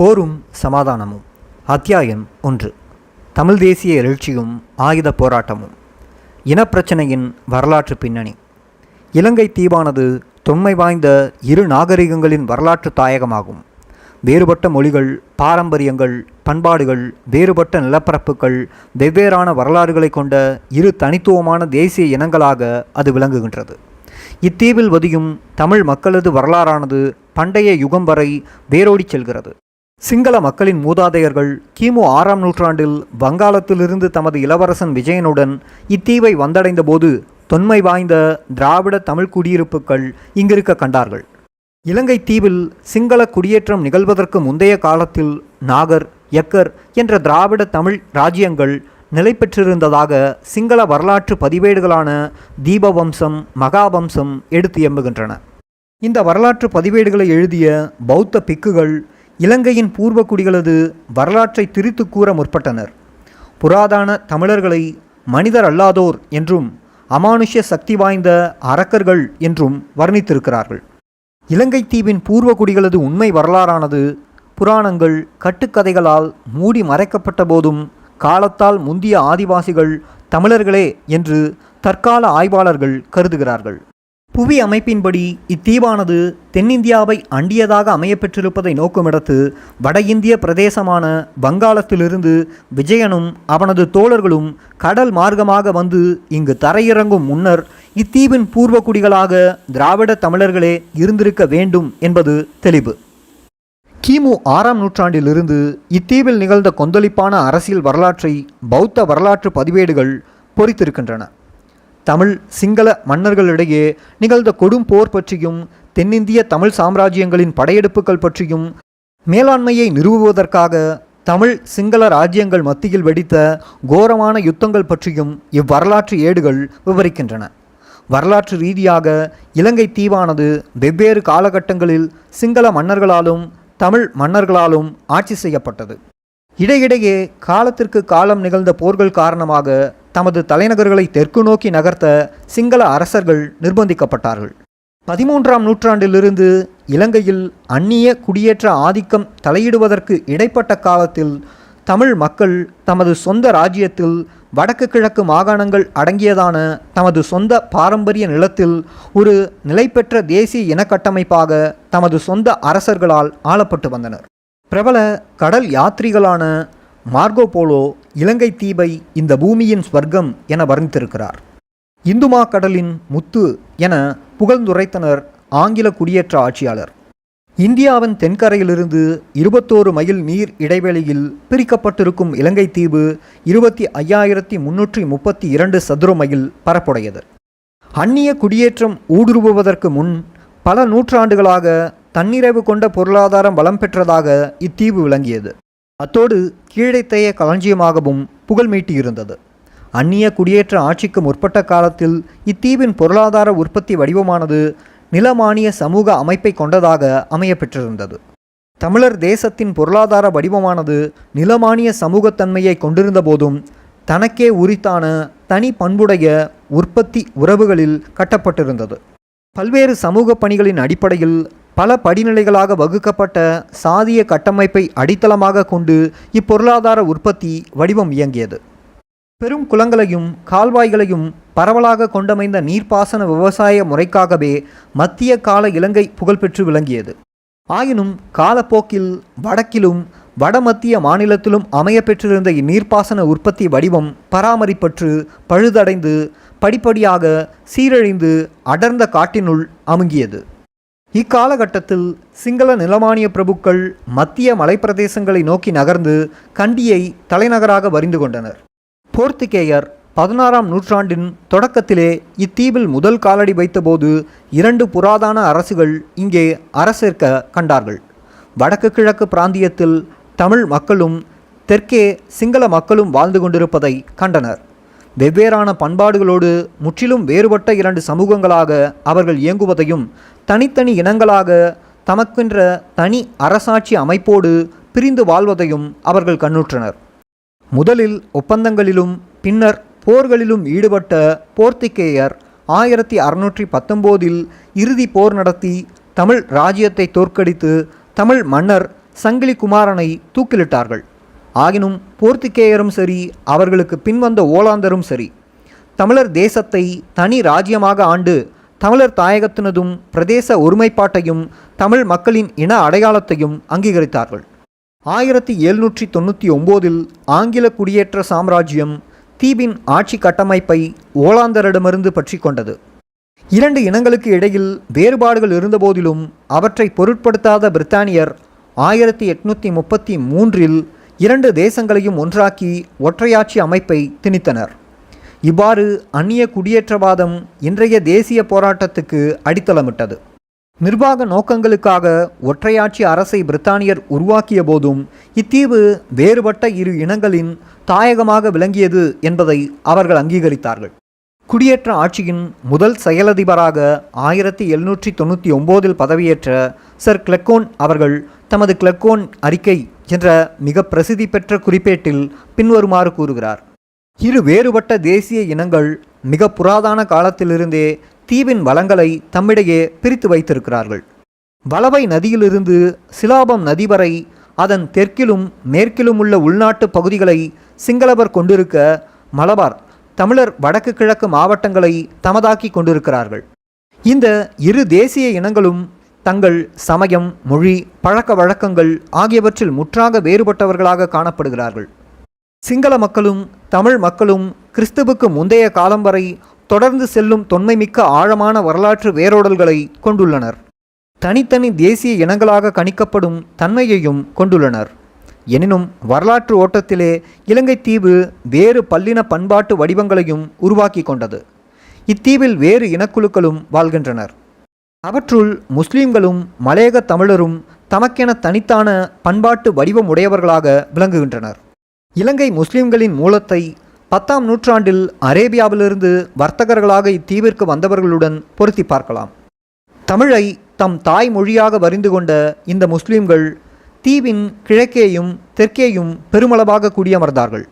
போரும் சமாதானமும். அத்தியாயம் ஒன்று. தமிழ் தேசிய எழுச்சியும் ஆயுத போராட்டமும். இனப்பிரச்சனையின் வரலாற்று பின்னணி. இலங்கை தீவானது தொன்மை வாய்ந்த இரு நாகரிகங்களின் வரலாற்று தாயகமாகும். வேறுபட்ட மொழிகள் பாரம்பரியங்கள் பண்பாடுகள் வேறுபட்ட நிலப்பரப்புகள் வெவ்வேறான வரலாறுகளை கொண்ட இரு தனித்துவமான தேசிய இனங்களாக அது விளங்குகின்றது. இத்தீவில் வதியும் தமிழ் மக்களது வரலாறானது பண்டைய யுகம் வரை வேரோடிச் செல்கிறது. சிங்கள மக்களின் மூதாதையர்கள் கிமு ஆறாம் நூற்றாண்டில் வங்காளத்திலிருந்து தமது இளவரசன் விஜயனுடன் இத்தீவை வந்தடைந்த போது தொன்மை வாய்ந்த திராவிட தமிழ் குடியிருப்புகள் இங்கிருக்க கண்டார்கள். இலங்கை தீவில் சிங்கள குடியேற்றம் நிகழ்வதற்கு முந்தைய காலத்தில் நாகர் எக்கர் என்ற திராவிட தமிழ் ராஜ்யங்கள் நிலை பெற்றிருந்ததாக சிங்கள வரலாற்று பதிவேடுகளான தீபவம்சம் மகாவம்சம் எடுத்து எம்புகின்றன. இந்த வரலாற்று பதிவேடுகளை எழுதிய பௌத்த பிக்குகள் இலங்கையின் பூர்வ குடிகளது வரலாற்றை திரித்து கூற முற்பட்டனர். புராதன தமிழர்களை மனிதர் அல்லாதோர் என்றும் அமானுஷ்ய சக்தி வாய்ந்த அரக்கர்கள் என்றும் வர்ணித்திருக்கிறார்கள். இலங்கை தீவின் பூர்வ குடிகளது உண்மை வரலாறானது புராணங்கள் கட்டுக்கதைகளால் மூடி மறைக்கப்பட்ட போதும் காலத்தால் முந்திய ஆதிவாசிகள் தமிழர்களே என்று தற்கால ஆய்வாளர்கள் கருதுகிறார்கள். புவி அமைப்பின்படி இத்தீவானது தென்னிந்தியாவை அண்டியதாக அமையப்பெற்றிருப்பதை நோக்குமிடத்து வட இந்திய பிரதேசமான வங்காளத்திலிருந்து விஜயனும் அவனது தோழர்களும் கடல் மார்க்கமாக வந்து இங்கு தரையிறங்கும் முன்னர் இத்தீவின் பூர்வக்குடிகளாக திராவிட தமிழர்களே இருந்திருக்க வேண்டும் என்பது தெளிவு. கிமு ஆறாம் நூற்றாண்டிலிருந்து இத்தீவில் நிகழ்ந்த கொந்தளிப்பான அரசியல் வரலாற்றை பௌத்த வரலாற்று பதிவேடுகள் பொறித்திருக்கின்றன. தமிழ் சிங்கள மன்னர்களிடையே நிகழ்ந்த கொடும் போர் பற்றியும் தென்னிந்திய தமிழ் சாம்ராஜ்யங்களின் படையெடுப்புகள் பற்றியும் மேலாண்மையை நிறுவுவதற்காக தமிழ் சிங்கள ராஜ்யங்கள் மத்தியில் வெடித்த கோரமான யுத்தங்கள் பற்றியும் இவ்வரலாற்று ஏடுகள் விவரிக்கின்றன. வரலாற்று ரீதியாக இலங்கை தீவானது வெவ்வேறு காலகட்டங்களில் சிங்கள மன்னர்களாலும் தமிழ் மன்னர்களாலும் ஆட்சி செய்யப்பட்டது. இடையிடையே காலத்திற்கு காலம் நிகழ்ந்த போர்கள் காரணமாக தமது தலைநகர்களை தெற்கு நோக்கி நகர்த்த சிங்கள அரசர்கள் நிர்பந்திக்கப்பட்டார்கள். பதிமூன்றாம் நூற்றாண்டிலிருந்து இலங்கையில் அந்நிய குடியேற்ற ஆதிக்கம் தலையிடுவதற்கு இடைப்பட்ட காலத்தில் தமிழ் மக்கள் தமது சொந்த ராஜ்யத்தில் வடக்கு கிழக்கு மாகாணங்கள் அடங்கியதான தமது சொந்த பாரம்பரிய நிலத்தில் ஒரு நிலைபெற்ற தேசிய இனக்கட்டமைப்பாக தமது சொந்த அரசர்களால் ஆளப்பட்டு வந்தனர். பிரபல கடல் யாத்ரிகளான மார்கோ போலோ இலங்கை தீபை இந்த பூமியின் ஸ்வர்க்கம் என வர்ணித்திருக்கிறார். இந்துமா கடலின் முத்து என புகழ்ந்துரைத்தனர் ஆங்கில குடியேற்ற ஆட்சியாளர். இந்தியாவின் தென்கரையிலிருந்து இருபத்தோரு மைல் நீர் இடைவெளியில் பிரிக்கப்பட்டிருக்கும் இலங்கை தீவு இருபத்தி ஐயாயிரத்தி முன்னூற்றி முப்பத்தி இரண்டு சதுர மைல் பரப்புடையது. அந்நிய குடியேற்றம் ஊடுருவுவதற்கு முன் பல நூற்றாண்டுகளாக தன்னிறைவு கொண்ட பொருளாதாரம் வளம் பெற்றதாக இத்தீவு விளங்கியது. அத்தோடு கீழைத்தைய களஞ்சியமாகவும் புகழ் மீட்டியிருந்தது. அந்நிய குடியேற்ற ஆட்சிக்கு முற்பட்ட காலத்தில் இத்தீவின் பொருளாதார உற்பத்தி வடிவமானது நிலமானிய சமூக அமைப்பை கொண்டதாக அமையப்பெற்றிருந்தது. தமிழர் தேசத்தின் பொருளாதார வடிவமானது நிலமானிய சமூகத்தன்மையை கொண்டிருந்த போதும் தனக்கே உரித்தான தனி பண்புடைய உற்பத்தி உறவுகளில் கட்டப்பட்டிருந்தது. பல்வேறு சமூக பணிகளின் அடிப்படையில் பல படிநிலைகளாக வகுக்கப்பட்ட சாதிய கட்டமைப்பை அடித்தளமாக கொண்டு இப்பொருளாதார உற்பத்தி வடிவம் இயங்கியது. பெரும் குளங்களையும் கால்வாய்களையும் பரவலாக கொண்டமைந்த நீர்ப்பாசன விவசாய முறைக்காகவே மத்திய கால இலங்கை புகழ்பெற்று விளங்கியது. ஆயினும் காலப்போக்கில் வடக்கிலும் வடமத்திய மாநிலத்திலும் அமைய பெற்றிருந்த இந்நீர்ப்பாசன உற்பத்தி வடிவம் பராமரிப்பற்று பழுதடைந்து படிப்படியாக சீரழிந்து அடர்ந்த காட்டினுள் அமுங்கியது. இக்காலகட்டத்தில் சிங்கள நிலமானிய பிரபுக்கள் மத்திய மலைப்பிரதேசங்களை நோக்கி நகர்ந்து கண்டியை தலைநகராக வரிந்து கொண்டனர். போர்த்துகேயர் பதினாறாம் நூற்றாண்டின் தொடக்கத்திலே இத்தீவில் முதல் காலடி வைத்தபோது இரண்டு புராதன அரசுகள் இங்கே அரசேற்க கண்டார்கள். வடக்கு கிழக்கு பிராந்தியத்தில் தமிழ் மக்களும் தெற்கே சிங்கள மக்களும் வாழ்ந்து கொண்டிருப்பதை கண்டனர். வெவ்வேறான பண்பாடுகளோடு முற்றிலும் வேறுபட்ட இரண்டு சமூகங்களாக அவர்கள் இயங்குவதையும் தனித்தனி இனங்களாக தமக்கென்ற தனி அரசாட்சி அமைப்போடு பிரிந்து வாழ்வதையும் அவர்கள் கண்ணுற்றனர். முதலில் ஒப்பந்தங்களிலும் பின்னர் போர்களிலும் ஈடுபட்ட போர்த்துகேயர் ஆயிரத்தி அறுநூற்றி பத்தொம்போதில் இறுதி போர் நடத்தி தமிழ் ராஜ்யத்தை தோற்கடித்து தமிழ் மன்னர் சங்கிலி குமாரனை தூக்கிலிட்டார்கள். ஆகினும் போர்த்துக்கேயரும் சரி அவர்களுக்கு பின்வந்த ஓலாந்தரும் சரி. தமிழர் தேசத்தை தனி ராஜ்யமாக ஆண்டு தமிழர் தாயகத்தினதும் பிரதேச ஒருமைப்பாட்டையும் தமிழ் மக்களின் இன அடையாளத்தையும் அங்கீகரித்தார்கள். ஆயிரத்தி எழுநூற்றி தொண்ணூற்றி ஒம்போதில் ஆங்கில குடியேற்ற சாம்ராஜ்யம் தீபின் ஆட்சி கட்டமைப்பை ஓலாந்தரிடமிருந்து பற்றி கொண்டது. இரண்டு இனங்களுக்கு இடையில் வேறுபாடுகள் இருந்தபோதிலும் அவற்றை பொருட்படுத்தாத பிரித்தானியர் ஆயிரத்தி எட்நூற்றி முப்பத்தி மூன்றில் இரண்டு தேசங்களையும் ஒன்றாக்கி ஒற்றையாட்சி அமைப்பை திணித்தனர். இவ்வாறு அந்நிய குடியேற்றவாதம் இன்றைய தேசிய போராட்டத்துக்கு அடித்தளமிட்டது. நிர்வாக நோக்கங்களுக்காக ஒற்றையாட்சி அரசை பிரித்தானியர் உருவாக்கிய போதும் இத்தீவு வேறுபட்ட இரு இனங்களின் தாயகமாக விளங்கியது என்பதை அவர்கள் அங்கீகரித்தார்கள். குடியேற்ற ஆட்சியின் முதல் செயலதிபராக ஆயிரத்தி எழுநூற்றி தொண்ணூற்றி ஒம்போதில் பதவியேற்ற சர் கிளெக்கோன் அவர்கள் தமது கிளெக்கோன் அறிக்கை என்ற மிக பிரசித்தி பெற்ற குறிப்பேட்டில் பின்வருமாறு கூறுகிறார். இரு வேறுபட்ட தேசிய இனங்கள் மிக புராதான காலத்திலிருந்தே தீவின் வளங்களை தம்மிடையே பிரித்து வைத்திருக்கிறார்கள். வளவை நதியிலிருந்து சிலாபம் நதி வரை அதன் தெற்கிலும் மேற்கிலும் உள்ள உள்நாட்டு பகுதிகளை சிங்களவர் கொண்டிருக்க மலபார் தமிழர் வடக்கு கிழக்கு மாவட்டங்களை தமதாக்கி கொண்டிருக்கிறார்கள். இந்த இரு தேசிய இனங்களும் தங்கள் சமயம் மொழி பழக்க வழக்கங்கள் ஆகியவற்றில் முற்றாக வேறுபட்டவர்களாக காணப்படுகிறார்கள். சிங்கள மக்களும் தமிழ் மக்களும் கிறிஸ்துவுக்கு முந்தைய காலம் வரை தொடர்ந்து செல்லும் தொன்மைமிக்க ஆழமான வரலாற்று வேரோடல்களை கொண்டுள்ளனர். தனித்தனி தேசிய இனங்களாக கணிக்கப்படும் தன்மையையும் கொண்டுள்ளனர். எனினும் வரலாற்று ஓட்டத்திலே இலங்கை தீவு வேறு பல்லின பண்பாட்டு வடிவங்களையும் உருவாக்கி கொண்டது. இத்தீவில் வேறு இனக்குழுக்களும் வாழ்கின்றனர். அவற்றுள் முஸ்லீம்களும் மலையக தமிழரும் தமக்கென தனித்தான பண்பாட்டு வடிவம் உடையவர்களாக விளங்குகின்றனர். இலங்கை முஸ்லிம்களின் மூலத்தை பத்தாம் நூற்றாண்டில் அரேபியாவிலிருந்து வர்த்தகர்களாக இத்தீவிற்கு வந்தவர்களுடன் பொருத்தி பார்க்கலாம். தமிழை தம் தாய் மொழியாக வரிந்து கொண்ட இந்த முஸ்லிம்கள் தீவின் கிழக்கேயும் தெற்கேயும் பெருமளவாக குடியமர்ந்தார்கள்.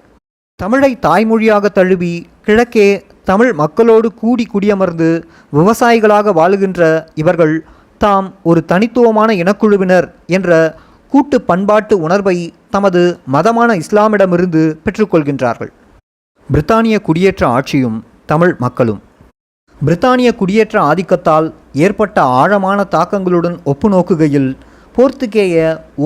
தமிழை தாய்மொழியாக தழுவி கிழக்கே தமிழ் மக்களோடு கூடி குடியமர்ந்து விவசாயிகளாக வாழுகின்ற இவர்கள் தாம் ஒரு தனித்துவமான இனக்குழுவினர் என்ற கூட்டு பண்பாட்டு உணர்வை தமது மதமான இஸ்லாமிடமிருந்து பெற்றுக்கொள்கின்றார்கள். பிரித்தானிய குடியேற்ற ஆட்சியும் தமிழ் மக்களும். பிரித்தானிய குடியேற்ற ஆதிக்கத்தால் ஏற்பட்ட ஆழமான தாக்கங்களுடன் ஒப்புநோக்குகையில் போர்த்துகேய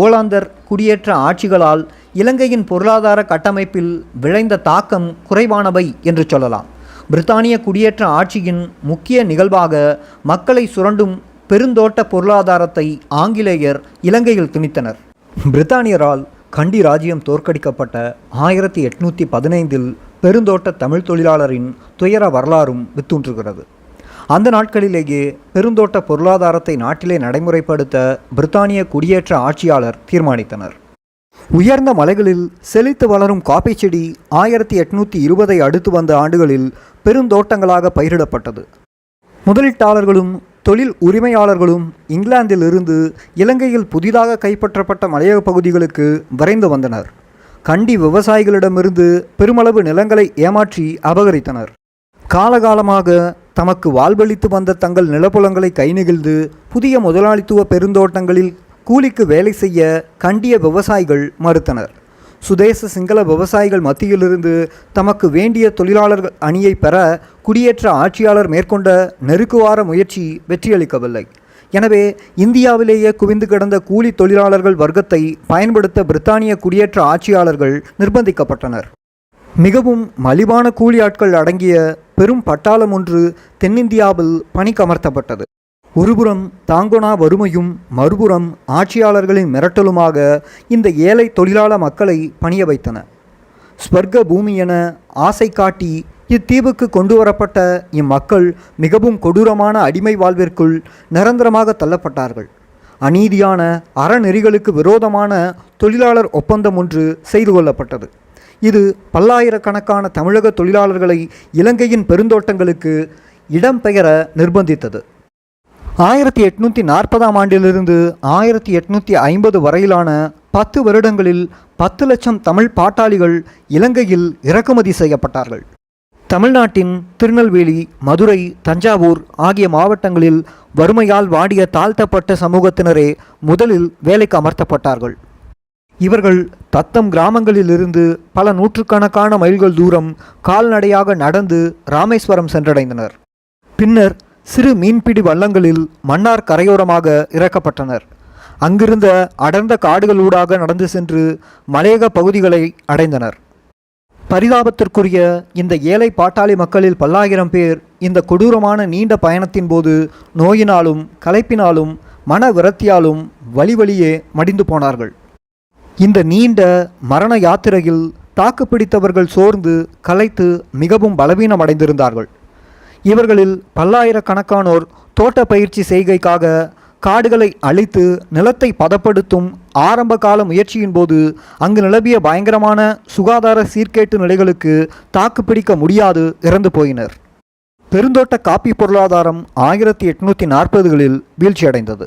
ஓலாந்தர் குடியேற்ற ஆட்சிகளால் இலங்கையின் பொருளாதார கட்டமைப்பில் விளைந்த தாக்கம் குறைவானவை என்று சொல்லலாம். பிரித்தானிய குடியேற்ற ஆட்சியின் முக்கிய நிகழ்வாக மக்களை சுரண்டும் பெருந்தோட்ட பொருளாதாரத்தை ஆங்கிலேயர் இலங்கையில் திணித்தனர். பிரித்தானியரால் கண்டி ராஜ்யம் தோற்கடிக்கப்பட்ட ஆயிரத்தி எட்நூற்றி பதினைந்தில் பெருந்தோட்ட தமிழ் தொழிலாளரின் துயர வரலாறும் வித்தூன்றுகிறது. அந்த நாட்களிலேயே பெருந்தோட்ட பொருளாதாரத்தை நாட்டிலே நடைமுறைப்படுத்த பிரித்தானிய குடியேற்ற ஆட்சியாளர் தீர்மானித்தனர். உயர்ந்த மலைகளில் செழித்து வளரும் காப்பி செடி ஆயிரத்தி எட்நூற்றி இருபதை அடுத்து வந்த ஆண்டுகளில் பெருந்தோட்டங்களாக பயிரிடப்பட்டது. முதலீட்டாளர்களும் தொழில் உரிமையாளர்களும் இங்கிலாந்திலிருந்து இலங்கையில் புதிதாக கைப்பற்றப்பட்ட மலையக பகுதிகளுக்கு விரைந்து வந்தனர். கண்டி விவசாயிகளிடமிருந்து பெருமளவு நிலங்களை ஏமாற்றி அபகரித்தனர். காலகாலமாக தமக்கு வாழ்வளித்து வந்த தங்கள் நிலப்புலங்களை கை நெகிழ்ந்து புதிய முதலாளித்துவ பெருந்தோட்டங்களில் கூலிக்கு வேலை செய்ய கண்டிய விவசாயிகள் மறுத்தனர். சுதேச சிங்கள விவசாயிகள் மத்தியிலிருந்து தமக்கு வேண்டிய தொழிலாளர்கள் அணியை பெற குடியேற்ற ஆட்சியாளர் மேற்கொண்ட நெருக்குவார முயற்சி வெற்றியளிக்கவில்லை. எனவே இந்தியாவிலேயே குவிந்து கிடந்த கூலி தொழிலாளர்கள் வர்க்கத்தை பயன்படுத்த பிரித்தானிய குடியேற்ற ஆட்சியாளர்கள் நிர்பந்திக்கப்பட்டனர். மிகவும் மலிவான கூலி ஆட்கள் அடங்கிய பெரும் பட்டாளம் ஒன்று தென்னிந்தியாவில் பணிக்கமர்த்தப்பட்டது. ஒருபுறம் தாங்கொனா வறுமையும் மறுபுறம் ஆட்சியாளர்களின் மிரட்டலுமாக இந்த ஏழை தொழிலாள மக்களை பணிய வைத்தன. ஸ்வர்க்க பூமி என ஆசை காட்டி இத்தீவுக்கு கொண்டு வரப்பட்ட இம்மக்கள் மிகவும் கொடூரமான அடிமை வாழ்விற்குள் நிரந்தரமாக தள்ளப்பட்டார்கள். அநீதியான அறநெறிகளுக்கு விரோதமான தொழிலாளர் ஒப்பந்தம் ஒன்று செய்து கொள்ளப்பட்டது. இது பல்லாயிரக்கணக்கான தமிழக தொழிலாளர்களை இலங்கையின் பெருந்தோட்டங்களுக்கு இடம்பெயர நிர்பந்தித்தது. ஆயிரத்தி எட்நூற்றி நாற்பதாம் ஆண்டிலிருந்து ஆயிரத்தி எட்நூற்றி ஐம்பது வரையிலான பத்து வருடங்களில் பத்து லட்சம் தமிழ் பாட்டாளிகள் இலங்கையில் இறக்குமதி செய்யப்பட்டார்கள். தமிழ்நாட்டின் திருநெல்வேலி மதுரை தஞ்சாவூர் ஆகிய மாவட்டங்களில் வறுமையால் வாடிய தாழ்த்தப்பட்ட சமூகத்தினரே முதலில் வேலைக்கு அமர்த்தப்பட்டார்கள். இவர்கள் தத்தம் கிராமங்களிலிருந்து பல நூற்றுக்கணக்கான மைல்கள் தூரம் கால்நடையாக நடந்து ராமேஸ்வரம் சென்றடைந்தனர். பின்னர் சிறு மீன்பிடி வள்ளங்களில் மன்னார் கரையோரமாக இறக்கப்பட்டனர். அங்கிருந்த அடர்ந்த காடுகளூடாக நடந்து சென்று மலையக பகுதிகளை அடைந்தனர். பரிதாபத்திற்குரிய இந்த ஏழை பாட்டாளி மக்களில் பல்லாயிரம் பேர் இந்த கொடூரமான நீண்ட பயணத்தின் போது நோயினாலும் களைப்பினாலும் மன விரத்தியாலும் வழி வழியே மடிந்து போனார்கள். இந்த நீண்ட மரண யாத்திரையில் தாக்கு பிடித்தவர்கள் சோர்ந்து களைத்து மிகவும் பலவீனமடைந்திருந்தார்கள். இவர்களில் பல்லாயிரக்கணக்கானோர் தோட்ட பயிற்சி செய்கைக்காக காடுகளை அழித்து நிலத்தை பதப்படுத்தும் ஆரம்ப கால முயற்சியின் போது அங்கு நிலவிய பயங்கரமான சுகாதார சீர்கேட்டு நிலைகளுக்கு தாக்குப்பிடிக்க முடியாது இறந்து போயினர். பெருந்தோட்ட காப்பி பொருளாதாரம் ஆயிரத்தி எட்நூற்றி நாற்பதுகளில் வீழ்ச்சியடைந்தது.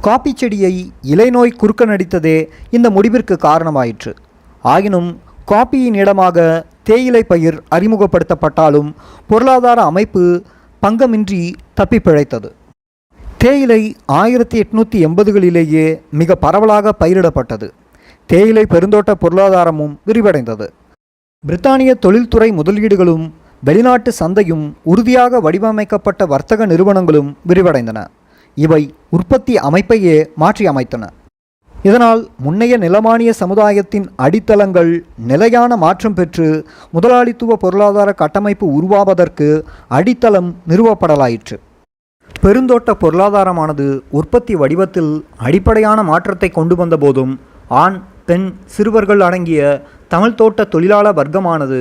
காப்பி செடியை இலைநோய் குறுக்க நடித்ததே இந்த முடிவிற்கு காரணமாயிற்று. ஆயினும் காப்பியின் இடமாக தேயிலை பயிர் அறிமுகப்படுத்தப்பட்டாலும் பொருளாதார அமைப்பு பங்கமின்றி தப்பி பிழைத்தது தேயிலை ஆயிரத்தி எட்நூற்றி எண்பதுகளிலேயே மிக பரவலாக பயிரிடப்பட்டது. தேயிலை பெருந்தோட்ட பொருளாதாரமும் விரிவடைந்தது. பிரித்தானிய தொழில்துறை முதலீடுகளும் வெளிநாட்டு சந்தையும் உறுதியாக வடிவமைக்கப்பட்ட வர்த்தக நிறுவனங்களும் விரிவடைந்தன. இவை உற்பத்தி அமைப்பையே மாற்றி அமைத்தன இதனால் முன்னைய நிலமானிய சமுதாயத்தின் அடித்தளங்கள் நிலையான மாற்றம் பெற்று முதலாளித்துவ பொருளாதார கட்டமைப்பு உருவாவதற்கு அடித்தளம் நிறுவப்படலாயிற்று. பெருந்தோட்ட பொருளாதாரமானது உற்பத்தி வடிவத்தில் அடிப்படையான மாற்றத்தை கொண்டு வந்த போதும் ஆண் பெண் சிறுவர்கள் அடங்கிய தமிழ் தோட்ட தொழிலாளர் வர்க்கமானது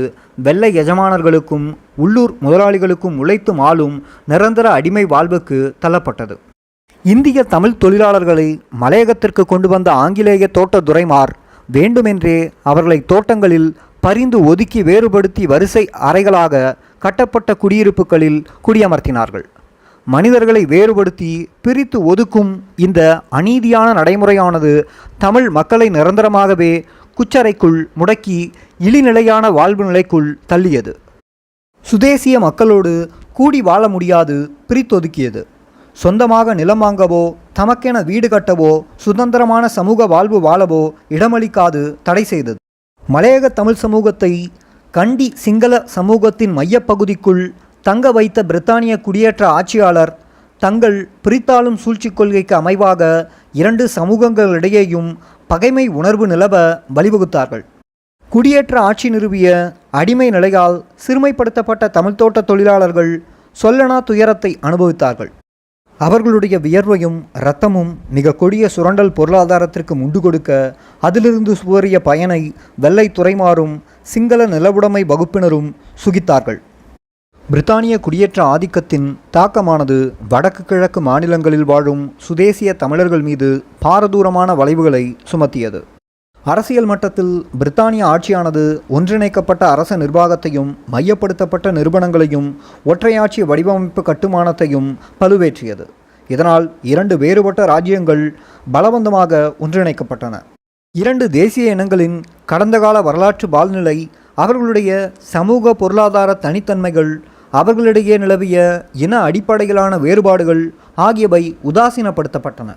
வெள்ளை எஜமானர்களுக்கும் உள்ளூர் முதலாளிகளுக்கும் உழைத்து ஆளும் நிரந்தர அடிமை வாழ்வுக்கு தள்ளப்பட்டது. இந்திய தமிழ் தொழிலாளர்களை மலையகத்திற்கு கொண்டு வந்த ஆங்கிலேய தோட்ட துரைமார் வேண்டுமென்றே அவர்களை தோட்டங்களில் பரிந்து ஒதுக்கி வேறுபடுத்தி வரிசை அறைகளாக கட்டப்பட்ட குடியிருப்புகளில் குடியமர்த்தினார்கள். மனிதர்களை வேறுபடுத்தி பிரித்து ஒதுக்கும் இந்த அநீதியான நடைமுறையானது தமிழ் மக்களை நிரந்தரமாகவே குச்சறைக்குள் முடக்கி இழிநிலையான வாழ்வு நிலைக்குள் தள்ளியது. சுதேசிய மக்களோடு கூடி வாழ முடியாது பிரித்தொதுக்கியது. சொந்தமாக நிலம் வாங்கவோ தமக்கென வீடு கட்டவோ சுதந்திரமான சமூக வாழ்வு வாழவோ இடமளிக்காது தடை செய்தது. மலையக தமிழ் சமூகத்தை கண்டி சிங்கள சமூகத்தின் மையப்பகுதிக்குள் தங்க வைத்த பிரித்தானிய குடியேற்ற ஆட்சியாளர் தங்கள் பிரித்தாளும் சூழ்ச்சி கொள்கைக்கு அமைவாக இரண்டு சமூகங்களிடையேயும் பகைமை உணர்வு நிலவ வழிவகுத்தார்கள். குடியேற்ற ஆட்சி நிறுவிய அடிமை நிலையால் சிறுமைப்படுத்தப்பட்ட தமிழ் தோட்ட தொழிலாளர்கள் சொல்லனா துயரத்தை அனுபவித்தார்கள். அவர்களுடைய வியர்வையும் இரத்தமும் மிக கொடிய சுரண்டல் பொருளாதாரத்திற்கு முண்டு கொடுக்க அதிலிருந்து சுவரிய பயனை வெள்ளை துறைமாறும் சிங்கள நிலவுடைமை வகுப்பினரும் சுகித்தார்கள். பிரித்தானிய குடியேற்ற ஆதிக்கத்தின் தாக்கமானது வடக்கு கிழக்கு மாநிலங்களில் வாழும் சுதேசிய தமிழர்கள் மீது பாரதூரமான வளைவுகளை சுமத்தியது. அரசியல் மட்டத்தில் பிரித்தானிய ஆட்சியானது ஒன்றிணைக்கப்பட்ட அரச நிர்வாகத்தையும் மையப்படுத்தப்பட்ட நிறுவனங்களையும் ஒற்றையாட்சி வடிவமைப்பு கட்டுமானத்தையும் பழுவேற்றியது. இதனால் இரண்டு வேறுபட்ட ராஜ்யங்கள் பலவந்தமாக ஒன்றிணைக்கப்பட்டன. இரண்டு தேசிய இனங்களின் கடந்த கால வரலாற்று வாழ்நிலை அவர்களுடைய சமூக பொருளாதார தனித்தன்மைகள் அவர்களிடையே நிலவிய இன அடிப்படையிலான வேறுபாடுகள் ஆகியவை உதாசீனப்படுத்தப்பட்டன.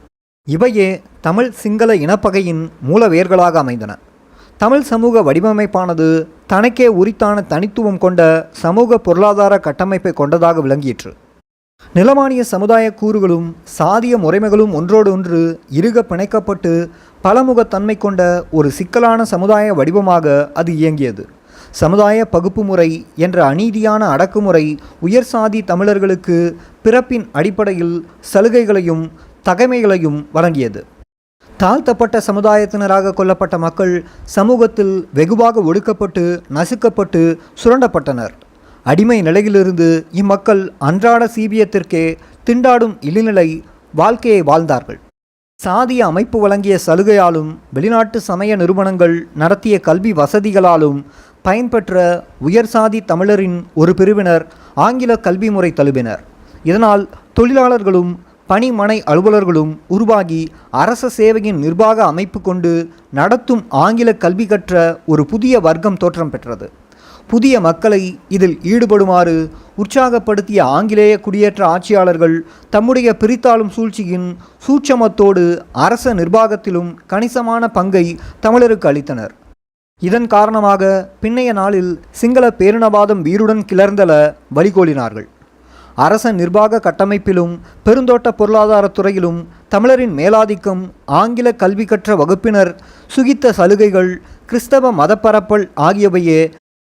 இவையே தமிழ் சிங்கள இனப்பகையின் மூல வேர்களாக அமைந்தன. தமிழ் சமூக வடிவமைப்பானது தனக்கே உரித்தான தனித்துவம் கொண்ட சமூக பொருளாதார கட்டமைப்பை கொண்டதாக விளங்கிற்று. நிலமானிய சமுதாய கூறுகளும் சாதிய முறைமைகளும் ஒன்றோடு ஒன்று இறுக பிணைக்கப்பட்டு பலமுகத்தன்மை கொண்ட ஒரு சிக்கலான சமுதாய வடிவமாக அது இயங்கியது. சமுதாய பகுப்பு முறை என்ற அநீதியான அடக்குமுறை உயர் சாதி தமிழர்களுக்கு பிறப்பின் அடிப்படையில் சலுகைகளையும் தகைமைகளையும் வழங்கியது. தாழ்த்தப்பட்ட சமுதாயத்தினராக கொல்லப்பட்ட மக்கள் சமூகத்தில் வெகுவாக ஒடுக்கப்பட்டு நசுக்கப்பட்டு சுரண்டப்பட்டனர். அடிமை நிலையிலிருந்து இம்மக்கள் அன்றாட சீவியத்திற்கே திண்டாடும் இழிநிலை வாழ்க்கையை வாழ்ந்தார்கள். சாதிய அமைப்பு வழங்கிய சலுகையாலும் வெளிநாட்டு சமய நிறுவனங்கள் நடத்திய கல்வி வசதிகளாலும் பயன்பெற்ற உயர் சாதி தமிழரின் ஒரு பிரிவினர் ஆங்கில கல்வி முறை தழுவினர். இதனால் தொழிலாளர்களும் பணிமனை அலுவலர்களும் உருவாகி அரச சேவையின் நிர்வாக அமைப்பு கொண்டு நடத்தும் ஆங்கில கல்வி கற்ற ஒரு புதிய வர்க்கம் தோற்றம் பெற்றது. புதிய மக்களை இதில் ஈடுபடுமாறு உற்சாகப்படுத்திய ஆங்கிலேய குடியேற்ற ஆட்சியாளர்கள் தம்முடைய பிரித்தாளும் சூழ்ச்சியின் சூட்சமத்தோடு அரச நிர்வாகத்திலும் கணிசமான பங்கை தமிழருக்கு அளித்தனர். இதன் காரணமாக பின்னைய நாளில் சிங்கள பேரினவாதம் வீருடன் கிளர்ந்தல வழிகோலினார்கள். அரச நிர்வாக கட்டமைப்பிலும் பெருந்தோட்ட பொருளாதாரத் துறையிலும் தமிழரின் மேலாதிக்கம் ஆங்கில கல்வி கற்ற வகுப்பினர் சுகித்த சலுகைகள் கிறிஸ்தவ மதப்பரப்பல் ஆகியவையே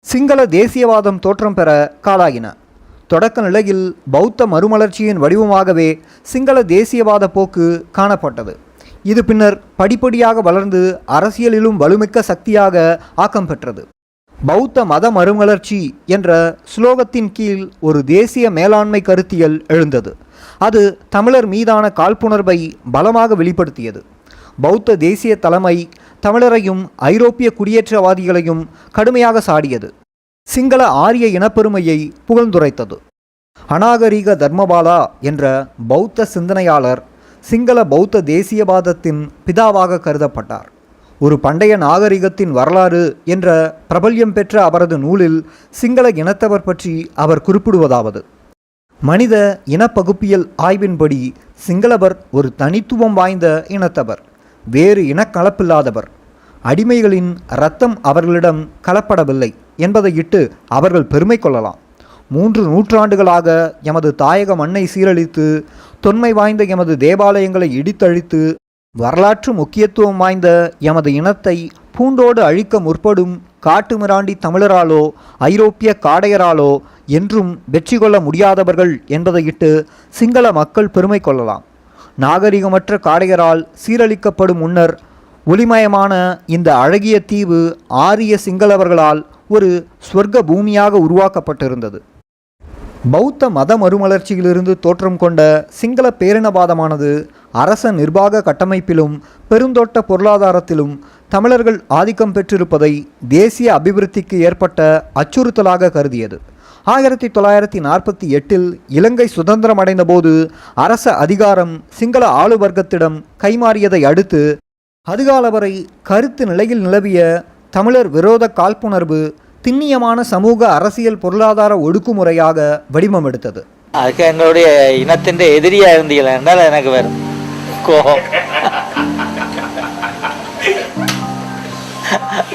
சிங்கள தேசியவாதம் தோற்றம் பெற காலாகின தொடக்க நிலையில் பௌத்த மறுமலர்ச்சியின் வடிவமாகவே சிங்கள தேசியவாத போக்கு காணப்பட்டது. இது பின்னர் படிப்படியாக வளர்ந்து அரசியலிலும் வலுமிக்க சக்தியாக ஆக்கம் பெற்றது. பௌத்த மத மறுமலர்ச்சி என்ற ஸ்லோகத்தின் கீழ் ஒரு தேசிய மேலாண்மை கருத்தியல் எழுந்தது. அது தமிழர் மீதான காழ்ப்புணர்வை பலமாக வெளிப்படுத்தியது. பௌத்த தேசிய தலைமை தமிழரையும் ஐரோப்பிய குடியேற்றவாதிகளையும் கடுமையாக சாடியது. சிங்கள ஆரிய இனப்பெருமையை புகழ்ந்துரைத்தது. அநாகரிக தர்மபாலா என்ற பௌத்த சிந்தனையாளர் சிங்கள பௌத்த தேசியவாதத்தின் பிதாவாக கருதப்பட்டார். ஒரு பண்டைய நாகரிகத்தின் வரலாறு என்ற பிரபல்யம் பெற்ற அவரது நூலில் சிங்கள இனத்தவர் பற்றி அவர் குறிப்பிடுவதாவது. மனித இனப்பகுப்பியல் ஆய்வின்படி சிங்களவர் ஒரு தனித்துவம் வாய்ந்த இனத்தவர் வேறு இனக்கலப்பில்லாதவர். அடிமைகளின் இரத்தம் அவர்களிடம் கலப்படவில்லை என்பதை இட்டு அவர்கள் பெருமை கொள்ளலாம். மூன்று நூற்றாண்டுகளாக எமது தாயக மண்ணை சீரழித்து தொன்மை வாய்ந்த எமது தேவாலயங்களை இடித்தழித்து வரலாற்று முக்கியத்துவம் வாய்ந்த எமது இனத்தை பூண்டோடு அழிக்க முற்படும் காட்டுமிராண்டி தமிழராலோ ஐரோப்பிய காடையராலோ என்றும் வெற்றி கொள்ள முடியாதவர்கள் என்பதையிட்டு சிங்கள மக்கள் பெருமை கொள்ளலாம். நாகரிகமற்ற காடையரால் சீரழிக்கப்படும் முன்னர் ஒளிமயமான இந்த அழகிய தீவு ஆரிய சிங்களவர்களால் ஒரு சொர்க்க பூமியாக உருவாக்கப்பட்டிருந்தது. பௌத்த மத மறுமலர்ச்சியிலிருந்து தோற்றம் கொண்ட சிங்கள பேரினவாதமானது அரச நிர்வாக கட்டமைப்பிலும் பெருந்தோட்ட பொருளாதாரத்திலும் தமிழர்கள் ஆதிக்கம் பெற்றிருப்பதை தேசிய அபிவிருத்திக்கு ஏற்பட்ட அச்சுறுத்தலாக கருதியது. ஆயிரத்தி தொள்ளாயிரத்தி நாற்பத்தி எட்டில் இலங்கை சுதந்திரமடைந்த போது அரச அதிகாரம் சிங்கள ஆளுவர்க்கத்திடம் கைமாறியதை அடுத்து அதுகால வரை கருத்து நிலையில் நிலவிய தமிழர் விரோத காழ்ப்புணர்வு திண்ணியமான சமூக அரசியல் பொருளாதார ஒடுக்குமுறையாக வடிவம் எடுத்தது அதுக்கு எங்களுடைய இனத்தின் எதிரியா இருந்தீங்களா என்றால் எனக்கு வரும் கோபம்.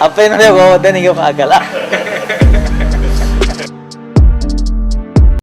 அப்ப என்னுடைய கோபத்தை நீங்க பார்க்கலாம்.